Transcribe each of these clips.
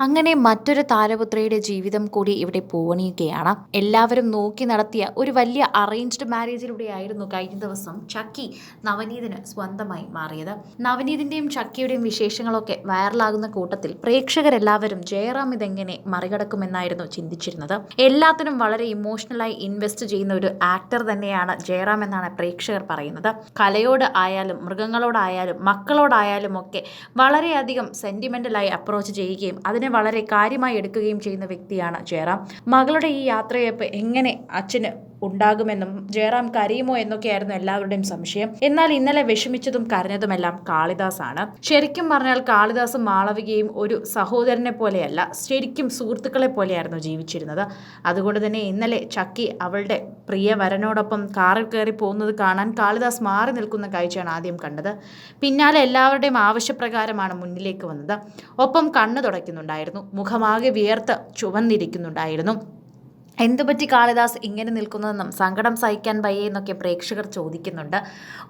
അങ്ങനെ മറ്റൊരു താരപുത്രിയുടെ ജീവിതം കൂടി ഇവിടെ പൂവണിയുകയാണ്. എല്ലാവരും നോക്കി നടത്തിയ ഒരു വലിയ അറേഞ്ച്ഡ് മാരേജിലൂടെയായിരുന്നു കഴിഞ്ഞ ദിവസം ചക്കി നവനീതിന് സ്വന്തമായി മാറിയത്. നവനീതിന്റെയും ചക്കിയുടെയും വിശേഷങ്ങളൊക്കെ വൈറലാകുന്ന കൂട്ടത്തിൽ പ്രേക്ഷകരെല്ലാവരും ജയറാം ഇതെങ്ങനെ മറികടക്കുമെന്നായിരുന്നു ചിന്തിച്ചിരുന്നത്. എല്ലാത്തിനും വളരെ ഇമോഷണലായി ഇൻവെസ്റ്റ് ചെയ്യുന്ന ഒരു ആക്ടർ തന്നെയാണ് ജയറാം എന്നാണ് പ്രേക്ഷകർ പറയുന്നത്. കലയോട് ആയാലും മൃഗങ്ങളോടായാലും മക്കളോടായാലും ഒക്കെ വളരെയധികം സെന്റിമെന്റലായി അപ്രോച്ച് ചെയ്യുകയും അതിനെ വളരെ കാര്യമായി എടുക്കുകയും ചെയ്യുന്ന വ്യക്തിയാണ് ജയറാം. മകളുടെ ഈ യാത്രയപ്പ് എങ്ങനെ അച്ഛന് ഉണ്ടാകുമെന്നും ജയറാം കരയുമോ എന്നൊക്കെയായിരുന്നു എല്ലാവരുടെയും സംശയം. എന്നാൽ ഇന്നലെ വിഷമിച്ചതും കരഞ്ഞതുമെല്ലാം കാളിദാസാണ്. ശരിക്കും പറഞ്ഞാൽ കാളിദാസും മാളവികയും ഒരു സഹോദരനെ പോലെയല്ല ശരിക്കും സുഹൃത്തുക്കളെ പോലെയായിരുന്നു ജീവിച്ചിരുന്നത്. അതുകൊണ്ട് തന്നെ ഇന്നലെ ചക്കി അവളുടെ പ്രിയ വരനോടൊപ്പം കാറിൽ കയറി പോകുന്നത് കാണാൻ കാളിദാസ് മാറി നിൽക്കുന്ന കാഴ്ചയാണ് ആദ്യം കണ്ടത്. പിന്നാലെ എല്ലാവരുടെയും ആവശ്യപ്രകാരമാണ് മുന്നിലേക്ക് വന്നത്. ഒപ്പം കണ്ണു തുടയ്ക്കുന്നുണ്ടായിരുന്നു. മുഖമാകെ വിയർത്ത് ചുവന്നിരിക്കുന്നുണ്ടായിരുന്നു. എന്തുപറ്റി കാളിദാസ് ഇങ്ങനെ നിൽക്കുന്നതെന്നും സങ്കടം സഹിക്കാൻ വയ്യേ എന്നൊക്കെ പ്രേക്ഷകർ ചോദിക്കുന്നുണ്ട്.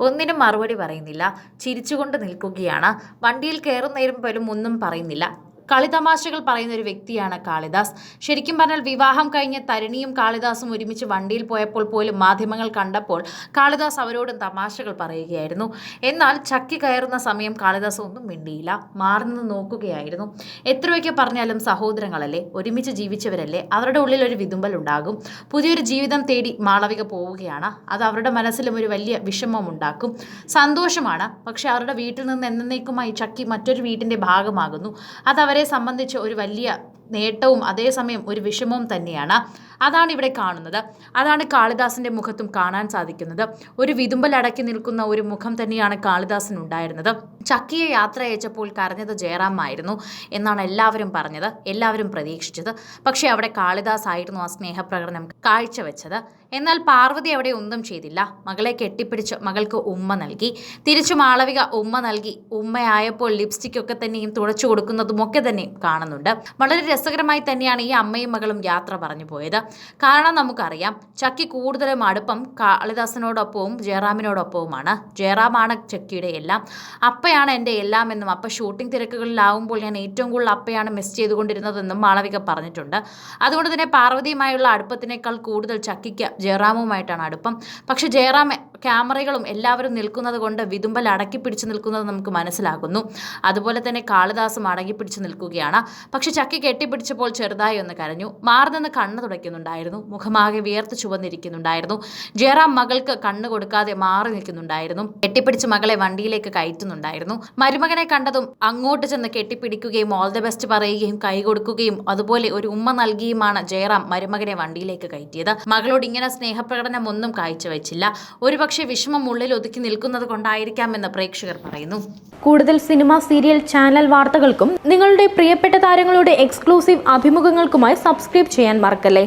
ഒന്നിനും മറുപടി പറയുന്നില്ല. ചിരിച്ചുകൊണ്ട് നിൽക്കുകയാണ്. വണ്ടിയിൽ കയറുന്നേരം പോലും ഒന്നും പറയുന്നില്ല. കളിതമാശകൾ പറയുന്ന ഒരു വ്യക്തിയാണ് കാളിദാസ്. ശരിക്കും പറഞ്ഞാൽ വിവാഹം കഴിഞ്ഞ തരിണിയും കാളിദാസും ഒരുമിച്ച് വണ്ടിയിൽ പോയപ്പോൾ പോലും മാധ്യമങ്ങൾ കണ്ടപ്പോൾ കാളിദാസ് അവരോടും തമാശകൾ പറയുകയായിരുന്നു. എന്നാൽ ചക്കി കയറുന്ന സമയം കാളിദാസ് ഒന്നും മിണ്ടിയില്ല. മാറി നിന്ന് നോക്കുകയായിരുന്നു. എത്രയൊക്കെ പറഞ്ഞാലും സഹോദരങ്ങളല്ലേ ഒരുമിച്ച് ജീവിച്ചവരല്ലേ അവരുടെ ഉള്ളിൽ ഒരു വിതുമ്പൽ ഉണ്ടാകും. പുതിയൊരു ജീവിതം തേടി മാളവിക പോവുകയാണ്. അത് അവരുടെ മനസ്സിലും ഒരു വലിയ വിഷമം ഉണ്ടാക്കും. സന്തോഷമാണ്. പക്ഷെ അവരുടെ വീട്ടിൽ നിന്ന് എന്നേക്കുമായി ചക്കി മറ്റൊരു വീട്ടിന്റെ ഭാഗമാകുന്നു. അത് സംബന്ധിച്ച് ഒരു വലിയ നേട്ടവും അതേസമയം ഒരു വിഷമവും തന്നെയാണ്. അതാണ് ഇവിടെ കാണുന്നത്. അതാണ് കാളിദാസിന്റെ മുഖത്തും കാണാൻ സാധിക്കുന്നത്. ഒരു വിതുമ്പൽ അടക്കി നിൽക്കുന്ന ഒരു മുഖം തന്നെയാണ് കാളിദാസിനുണ്ടായിരുന്നത് ചക്കിയെ യാത്ര അയച്ചപ്പോൾ കരഞ്ഞത് ജയറാമായിരുന്നു എന്നാണ് എല്ലാവരും പറഞ്ഞത് എല്ലാവരും പ്രതീക്ഷിച്ചത്. പക്ഷേ അവിടെ കാളിദാസ് ആയിരുന്നു ആ സ്നേഹപ്രകടനം കാഴ്ചവെച്ചത്. എന്നാൽ പാർവതി അവിടെ ഒന്നും ചെയ്തില്ല. മകളെ കെട്ടിപ്പിടിച്ച് മകൾക്ക് ഉമ്മ നൽകി. തിരിച്ചു മാളവിക ഉമ്മ നൽകി. ഉമ്മയായപ്പോൾ ലിപ്സ്റ്റിക് ഒക്കെ തന്നെയും തുടച്ചു കൊടുക്കുന്നതുമൊക്കെ തന്നെ കാണുന്നുണ്ട്. വളരെ രസകരമായി തന്നെയാണ് ഈ അമ്മയും മകളും യാത്ര പറഞ്ഞു പോയത്. കാരണം നമുക്കറിയാം ചക്കി കൂടുതലും അടുപ്പം കാളിദാസനോടൊപ്പവും ജയറാമിനോടൊപ്പവുമാണ്. ജയറാമാണ് ചക്കിയുടെ എല്ലാം. അപ്പയാണ് എന്റെ എല്ലാം എന്നും അപ്പം ഷൂട്ടിംഗ് തിരക്കുകളിലാവുമ്പോൾ ഞാൻ ഏറ്റവും കൂടുതൽ അപ്പയാണ് മിസ് ചെയ്തുകൊണ്ടിരുന്നതെന്നും മാളവിക പറഞ്ഞിട്ടുണ്ട്. അതുകൊണ്ട് തന്നെ പാർവതിയുമായുള്ള അടുപ്പത്തിനേക്കാൾ കൂടുതൽ ചക്കിക്ക് ജയറാമുമായിട്ടാണ് അടുപ്പം. പക്ഷേ ജയറാം ക്യാമറകളും എല്ലാവരും നിൽക്കുന്നത് കൊണ്ട് വിതുമ്പൽ അടക്കി പിടിച്ചു നിൽക്കുന്നത് നമുക്ക് മനസ്സിലാകുന്നു. അതുപോലെ തന്നെ കാളിദാസും അടങ്ങി പിടിച്ചു നിൽക്കുകയാണ്. പക്ഷെ ചക്കി കെട്ടിപ്പിടിച്ചപ്പോൾ ചെറുതായി ഒന്ന് കരഞ്ഞു. മാറി നിന്ന് കണ്ണ് തുടയ്ക്കുന്നുണ്ടായിരുന്നു. മുഖമാകെ വിയർത്ത് ചുവന്നിരിക്കുന്നുണ്ടായിരുന്നു. ജയറാം മകൾക്ക് കണ്ണ് കൊടുക്കാതെ മാറി നിൽക്കുന്നുണ്ടായിരുന്നു. കെട്ടിപ്പിടിച്ച് മകളെ വണ്ടിയിലേക്ക് കയറ്റുന്നുണ്ടായിരുന്നു. മരുമകനെ കണ്ടതും അങ്ങോട്ട് ചെന്ന് കെട്ടിപ്പിടിക്കുകയും ഓൾ ദ ബെസ്റ്റ് പറയുകയും കൈ കൊടുക്കുകയും അതുപോലെ ഒരു ഉമ്മ നൽകിയുമാണ് ജയറാം മരുമകനെ വണ്ടിയിലേക്ക് കയറ്റിയത്. മകളോട് ഇങ്ങനെ സ്നേഹപ്രകടനം ഒന്നും കാഴ്ചവെച്ചില്ല. ഒരുപക്ഷെ വിഷമം ഉള്ളിൽ ഒതുക്കി നിൽക്കുന്നത് കൊണ്ടായിരിക്കാമെന്ന് പ്രേക്ഷകർ പറയുന്നു. കൂടുതൽ സിനിമ സീരിയൽ ചാനൽ വാർത്തകൾക്കും നിങ്ങളുടെ പ്രിയപ്പെട്ട താരങ്ങളുടെ എക്സ്ക്ലൂസീവ് അഭിമുഖങ്ങൾക്കുമായി സബ്സ്ക്രൈബ് ചെയ്യാൻ മറക്കല്ലേ?